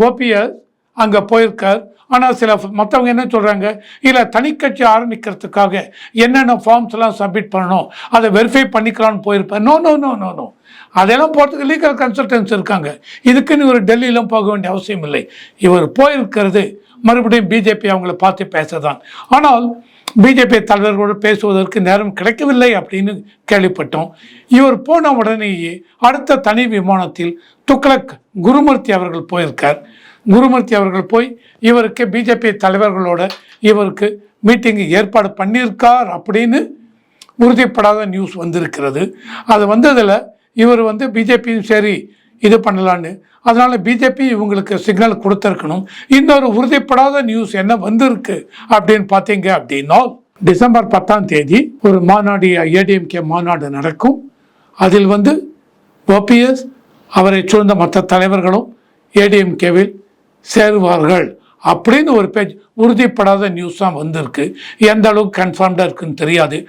OPS அங்கே போயிருக்கார். ஆனால் சில மற்றவங்க என்ன சொல்கிறாங்க இல்லை தனிக்கட்சி ஆரம்பிக்கிறதுக்காக என்னென்ன ஃபார்ம்ஸ் எல்லாம் சப்மிட் பண்ணணும்? அதை வெரிஃபை பண்ணிக்கலாம்னு போயிருப்பேன் no no no no no அதெல்லாம் போகிறதுக்கு லீகல் கன்சல்டன்ஸ் இருக்காங்க. இதுக்குன்னு இவர் டெல்லியிலும் போக வேண்டிய அவசியம் இல்லை. இவர் போயிருக்கிறது மறுபடியும் பிஜேபி அவங்கள பார்த்து பேசதான். ஆனால் பிஜேபி தலைவர்களோடு பேசுவதற்கு நேரம் கிடைக்கவில்லை அப்படின்னு கேள்விப்பட்டோம். இவர் போன உடனேயே அடுத்த தனி விமானத்தில் துக்ளக் குருமூர்த்தி அவர்கள் போயிருக்கார். குருமூர்த்தி அவர்கள் போய் இவருக்கு பிஜேபி தலைவர்களோட இவருக்கு மீட்டிங்கு ஏற்பாடு பண்ணியிருக்கார் அப்படின்னு உறுதிப்படாத நியூஸ் வந்திருக்கிறது. அது வந்ததில் இவர் வந்து பிஜேபியும் சரி இது பண்ணலான்னு. அதனால் பிஜேபி இவங்களுக்கு சிக்னல் கொடுத்துருக்கணும். இன்னொரு உறுதிப்படாத நியூஸ் என்ன வந்திருக்கு அப்படின்னு பார்த்தீங்க அப்படின்னா டிசம்பர் பத்தாம் தேதி ஒரு மாநாடு ஏடிஎம்கே மாநாடு நடக்கும். அதில் வந்து ஓபிஎஸ் அவரை சூழ்ந்த மற்ற தலைவர்களும் ஏடிஎம்கேவில் சேருவார்கள் அப்படின்னு ஒரு பேஜ் உறுதிப்படாத நியூஸ் தான் வந்திருக்கு. எந்த அளவுக்கு கன்ஃபார்ம்டாக இருக்குன்னு தெரியாது.